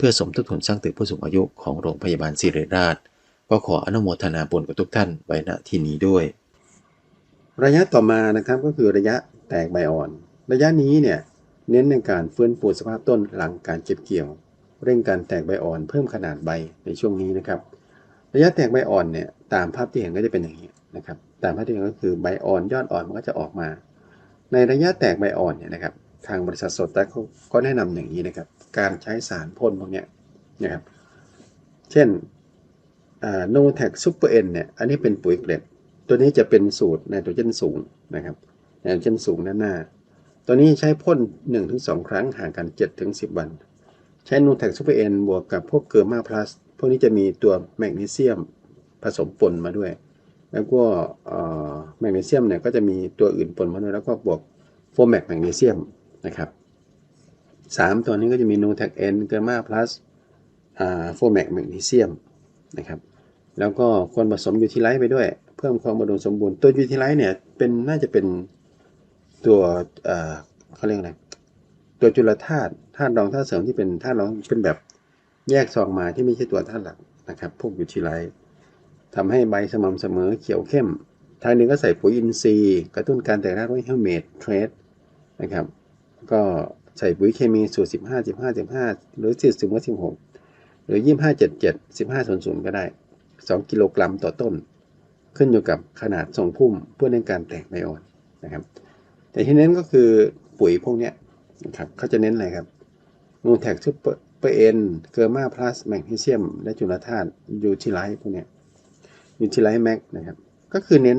เพื่อสมทบทุนสร้างตึกผู้สูงอายุของโรงพยาบาลศิริราช ก็ขออนุโมทนาบุญกับทุกท่านไว้ณที่นี้ด้วย ระยะต่อมานะครับก็คือระยะแตกใบอ่อน ระยะนี้เนี่ยเน้นในการฟื้นฟูสภาพต้นหลังการเก็บเกี่ยว เร่งการแตกใบอ่อนเพิ่มขนาดใบในช่วงนี้นะครับ ระยะแตกใบอ่อนเนี่ยตามภาพที่เห็นก็จะเป็นอย่างนี้นะครับตามภาพที่เห็นก็คือใบอ่อนยอดอ่อนมันก็จะออกมา ในระยะแตกใบอ่อนเนี่ยนะครับ ทางบริษัทโซตัสเขาก็แนะนำอย่างนี้นะครับ การใช้สารพ่นพวกนี้นะครับ เช่นโนแท็กซูเปอร์เอ็นเนี่ย อันนี้เป็นปุ๋ยเกล็ด ตัวนี้จะเป็นสูตรไนโตรเจนสูงนะครับไนโตรเจนสูงด้านหน้า ตัวนี้ใช้พ่น 1-2 ครั้งห่างกัน 7-10 วัน ใช้นูแท็กซูเปอร์เอ็นบวกกับพวกเกลือมาพลัส พวกนี้จะมีตัวแมกนีเซียมผสมปนมาด้วย แล้วก็แมกนีเซียมเนี่ยก็จะมีตัวอื่นปนมาด้วย แล้วก็บวกโฟแมกแมกนีเซียม นะครับสามตัวนี้ก็จะมีนูแท็กเอ็นเกลือมาพลัสโฟแมกแมกนีเซียมนะครับแล้วก็ควรผสมยูทิไลท์ไปด้วย เพิ่มความอุดมสมบูรณ์ตัวยูทิไลท์เนี่ยเป็นน่าจะเป็นตัวเขาเรียกอะไรตัวจุลธาตุธาตุรองธาตุเสริมที่เป็นธาตุรองเป็นแบบแยกซองมาที่ไม่ใช่ตัวธาตุหลักนะครับพวกยูทิไลท์ทำให้ใบสม่ำเสมอเขียวเข้ม ทางหนึ่งก็ใส่ปุ๋ยอินทรีย์ กระตุ้นการแตกรากด้วยเฮลเมดเทรดนะครับ ก็ใส่ปุ๋ยเคมีสูตร 15 15 15 หรือ40 16 หรือ 25 77 15 00 ก็ได้ 2 กิโลกรัมต่อต้น ขึ้นอยู่กับขนาดทรงพุ่มเพื่อในการแตกใบอ่อนนะครับ แต่ที่เน้นก็คือปุ๋ยพวกเนี้ยนะครับเขาจะเน้นอะไรครับนูแท็กซูเปอร์เอ็นเกอร์มาพลัสแมกนีเซียม และจุลธาตุยูทิไลท์พวกเนี้ยยูทิไลท์แมกนะครับ ก็คือเน้น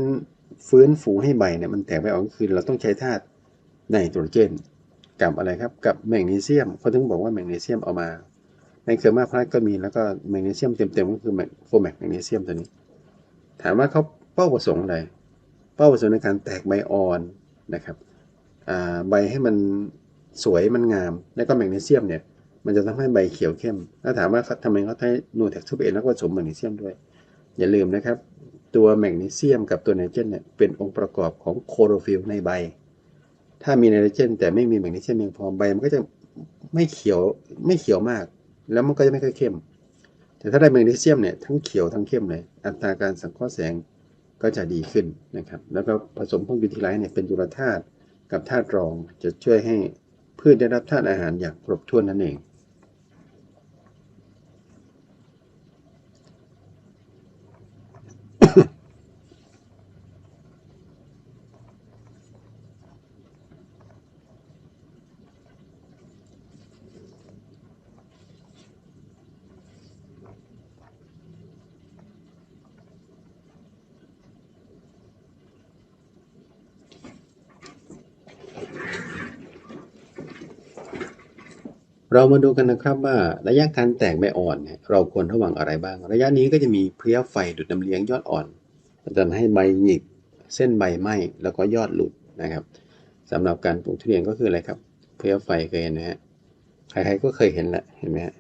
ฟื้นฟูให้ใบเนี่ยมันแตกใบอ่อนก็คือเราต้องใช้ธาตุไนโตรเจน กับอะไรครับ กับแมกนีเซียมเขาถึงบอกว่าแมกนีเซียมเอามา ในเคอร์มาพลัสก็มีแล้วก็แมกนีเซียมเต็มๆก็คือโฟแมกแมกนีเซียมตัวนี้ ถามว่าเขาเป้าประสงค์อะไร เป้าประสงค์ในการแตกใบอ่อนนะครับใบให้มันสวยมันงาม แล้วก็แมกนีเซียมเนี่ยมันจะทำให้ใบเขียวเข้ม แล้วถามว่าทำไมเขาใช้นูแท็กซูเอ็นแล้วก็ผสมแมกนีเซียมด้วย อย่าลืมนะครับ ตัวแมกนีเซียมกับตัวไนเจนเนี่ยเป็นองค์ประกอบของโคโรฟิลในใบ ถ้ามีไนโตรเจน แต่ไม่มีแมกนีเซียมเพียงพอใบมันก็จะไม่เขียวไม่เขียวมาก แล้วมันก็จะไม่ค่อยเข้ม แต่ถ้าได้แมกนีเซียมเนี่ยทั้งเขียวทั้งเข้มเลย อัตราการสังเคราะห์แสงก็จะดีขึ้นนะครับ แล้วก็ผสมพวกยูทิไลท์เนี่ยเป็นจุลธาตุกับธาตุรองจะช่วยให้พืชได้รับธาตุอาหารอย่างครบถ้วนนั่นเอง เรามาดูกันนะครับว่าระยะการแตกใบอ่อนเราควรระวังอะไรบ้าง ระยะนี้ก็จะมีเพลี้ยไฟดูดน้ำเลี้ยงยอดอ่อนจะให้ใบหงิกเส้นใบไหม้แล้วก็ยอดหลุดนะครับสำหรับการปลูกทุเรียนก็คืออะไรครับ เพลี้ยไฟเคยเห็นนะฮะใครๆก็เคยเห็นแหละเห็นไหมฮะ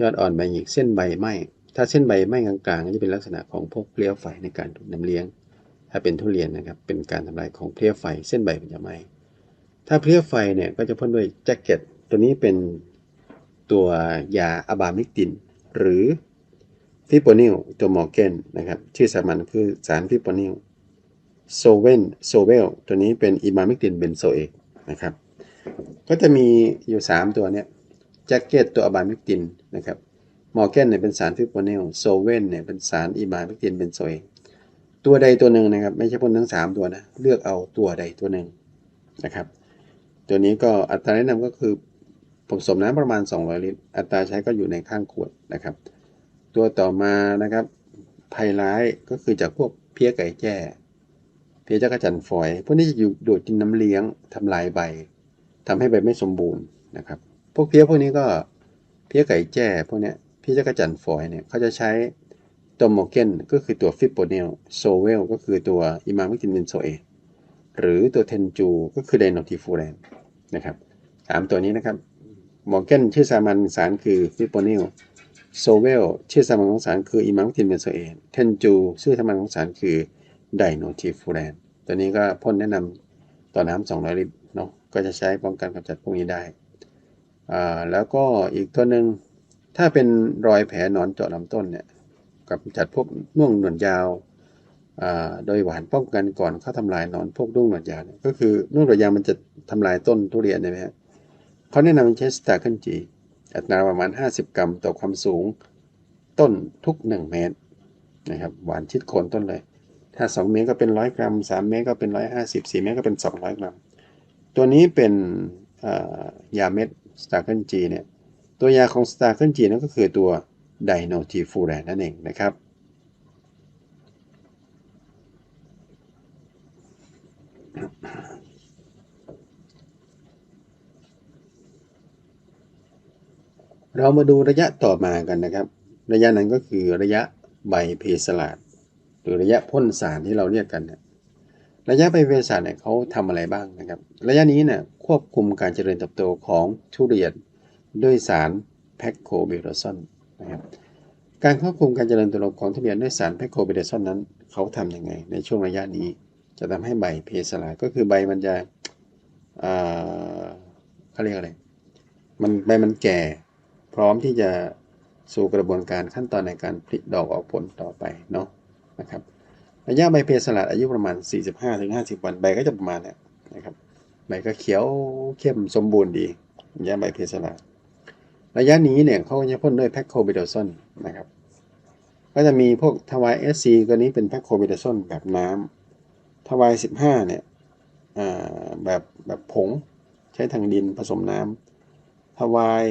ยอดอ่อนใบหงิกเส้นใบไหม้ถ้าเส้นใบไหม้กลางๆก็จะเป็นลักษณะของพวกเพลี้ยไฟในการดูดน้ำเลี้ยง ถ้าเป็นทุเรียนนะครับเป็นการทำลายของเพลี้ยไฟเส้นใบมันจะไหม้ถ้าเพลี้ยไฟเนี่ยก็จะพ่นด้วยแจ็คเก็ต ตัวนี้เป็นตัวยาอะบามิกติน หรือฟิโปนิลตัวมอร์เกนนะครับ ชื่อสามัญคือสารฟิโปนิลโซเวนโซเวลตัวนี้เป็นอิบามิกตินเบนโซเอกนะครับ ก็จะมีอยู่ 3 ตัวเนี้ยแจ็คเก็ตตัวอะบามิกตินนะครับมอร์เกนเนี่ยเป็นสารฟิโปนิลโซเวนเนี่ยเป็นสารอิบามิกตินเบนโซเอกตัวใดตัวหนึ่งนะครับ ไม่ใช่พ่นทั้ง 3 ตัวนะ เลือกเอาตัวใดตัวหนึ่งนะครับ ตัวนี้ก็อัตราแนะนำก็คือ ผสมน้ำประมาณ 200 ลิตร อัตราใช้ก็อยู่ในข้างขวดนะครับ ตัวต่อมานะครับภัยร้ายก็คือจากพวกเพี้ยไก่แจ้ เพี้ยจักรจันฝอย พวกนี้จะอยู่ดูดกินน้ำเลี้ยงทำลายใบทำให้ใบไม่สมบูรณ์นะครับ พวกเพี้ยพวกนี้ก็เพี้ยไก่แจ้พวกนี้ยพี่จักรจันฝอยเนี่ยเขาจะใช้ตัวโมเกนก็คือตัวฟิปโปเนลโซเวลก็คือตัวอิมามิตินเบนโซเอหรือตัวเทนจูก็คือไดโนทิฟูแรนนะครับสามตัวนี้นะครับ โมเกนชื่อสามัญสารคือฟิโปเนลโซเวลชื่อสามัญของสารคืออิมามิตินเบนโซเอตเทนจูชื่อสามัญของสารคือไดโนทิฟูแรนตัวนี้ก็พ่นแนะนำต่อน้ำ200ลิตรเนาะก็จะใช้ป้องกันกำจัดพวกนี้ได้อ่าแล้วก็อีกตัวหนึ่งถ้าเป็นรอยแผลหนอนเจาะลำต้นเนี่ยกับจัดพวกน่วงหนวดยาวอ่าโดยหวานป้องกันก่อนเข้าทำลายนอนพวกน่วงหนวดยาวก็คือน่วงหนวดยาวมันจะทำลายต้นทุเรียนใช่ไหมฮะ เขาแนะนำใช้สตาร์เกิลจีอัตราประมาณ 50 กรัมต่อความสูงต้นทุก 1 เมตรนะครับหวานชิดโคนต้นเลย ถ้า 2 เมตรก็เป็น 100 กรัม 3 เมตรก็เป็น 150 4 เมตรก็เป็น 200 กรัม ตัวนี้เป็นยาเม็ดสตาร์เกิลจีเนี่ยตัวยาของสตาร์เกิลจีนั่นก็คือตัวไดโนทีฟูแรนนั่นเองนะครับ เรามาดูระยะต่อมากันนะครับ ระยะนั้นก็คือระยะใบเพสลาดหรือระยะพ่นสารที่เราเรียกกันเนี่ยระยะใบเพสลาดเนี่ยเขาทำอะไรบ้างนะครับ ระยะนี้เนี่ยควบคุมการเจริญเติบโตของทุเรียนด้วยสารแพคโคเบรซอนนะครับการควบคุมการเจริญเติบโตของทุเรียนด้วยสารแพคโคเบรซอนนั้นเขาทำยังไง ในช่วงระยะนี้ จะทำให้ใบเพสลาดก็คือใบมันจะเขาเรียกอะไรมันใบมันแก่ ร้อมที่จะสู่กระบวนการขั้นตอนในการผลิดอกออกผลต่อไปเนาะนะครับระยะใบเพสลาดอายุประมาณ 45-50 วันใบก็จะประมาณเนี้ยนะครับใบก็เขียวเข้มสมบูรณ์ดีระยะใบเพสลาดระยะนี้เนี่ยเขาจะพ่นด้วยแพคโคบิโดซอนนะครับก็จะมีพวกทวาย SC ตัวนี้เป็นแพคโคบิโดซอนแบบน้ำทวาย15เนี่ยแบบแบบผงใช้ทางดินผสมน้ำทวาย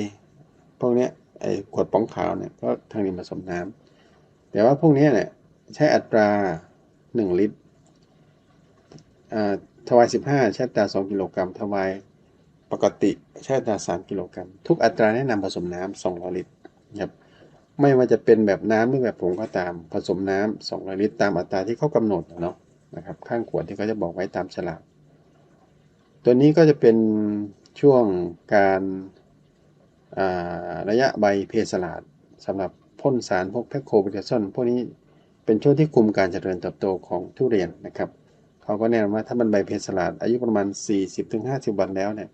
พวกนี้ไอ้ขวดป๋องขาวเนี่ยก็ทางดินผสมน้ำแต่ว่าพวกนี้เนี่ยใช้อัตรา 1 ลิตรอ่าทวาย 15 ใช้อัตรา 2 กิโลกรัมทวายปกติใช้อัตรา 3 กิโลกรัมทุกอัตราแนะนำผสมน้ำ200 ลิตรนะครับไม่ว่าจะเป็นแบบน้ำหรือแบบผงก็ตามผสมน้ำ200 ลิตร ตามอัตราที่เขากำหนดเนาะนะครับข้างขวดที่เขาจะบอกไว้ตามฉลากตัวนี้ก็จะเป็นช่วงการ ระยะใบเพสลาดสำหรับพ่นสารพวกแพคโคบิเซอนพวกนี้เป็นช่วงที่คุมการเจริญเติบโตของทุเรียนนะครับเขาก็แนะนำว่าถ้ามันใบเพสลาดอายุประมาณ 40-50 วันแล้วเนี่ย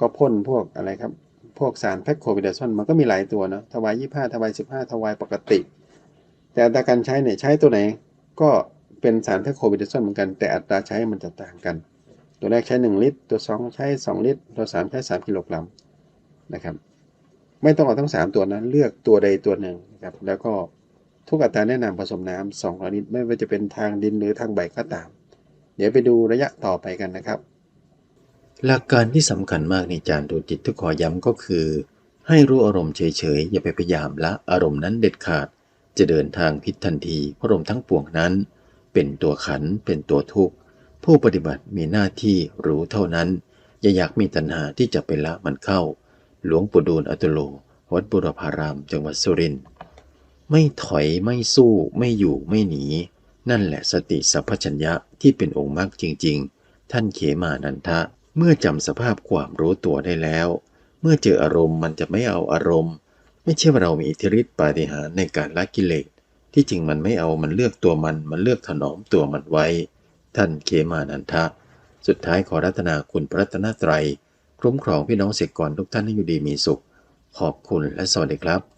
ก็พ่นพวกอะไรครับ พวกสารแพคโคบิเดซอนมันก็มีหลายตัวเนาะทวาย25ทวาย15ทวายปกติ แต่อัตราการใช้เนี่ยใช้ตัวไหนก็เป็นสารแพคโคบิเดซอนเหมือนกัน แต่อัตราใช้มันจะต่างกัน ตัวแรกใช้ 1 ลิตร ตัว 2 ใช้ 2 ลิตร ตัว 3 ใช้ 3 กิโลกรัม นะครับ ไม่ต้องเอาทั้ง 3 ตัวนั้น เลือกตัวใดตัวหนึ่งนะครับ แล้วก็ทุกอัตราแนะนำผสมน้ำ200ลิตรไม่ว่าจะเป็นทางดินหรือทางใบก็ตาม เดี๋ยวไปดูระยะต่อไปกันนะครับ หลักการที่สำคัญมากในจานดูจิตที่ขอย้ำก็คือ ให้รู้อารมณ์เฉยๆอย่าไปพยายามละอารมณ์นั้นเด็ดขาด จะเดินทางผิดทันทีเพราะอารมณ์ทั้งปวงนั้น เป็นตัวขันเป็นตัวทุกข์ผู้ปฏิบัติมีหน้าที่รู้เท่านั้น อย่าอยากมีตัณหาที่จะไปละมันเข้า หลวงปู่ดูลย์อัตุโล วัดบุรพาราม จังหวัดสุรินทร์ไม่ถอยไม่สู้ไม่อยู่ไม่หนี นั่นแหละสติสัพพัญญะที่เป็นองค์มรรคจริง ๆ ท่านเขมานันทะ เมื่อจำสภาพความรู้ตัวได้แล้ว เมื่อเจออารมณ์มันจะไม่เอาอารมณ์ ไม่ใช่ว่าเรามีอิทธิฤทธิปาฏิหาริย์ในการละกิเลสที่จริงมันไม่เอามันเลือกตัวมันมันเลือกถนอมตัวมันไว้ ท่านเขมานันทะ สุดท้ายขอรัตนาคุณพระรัตนตรัย คุ้มครองพี่น้องเสกกรทุกท่านให้อยู่ดีมีสุข ขอบคุณและสวัสดีครับ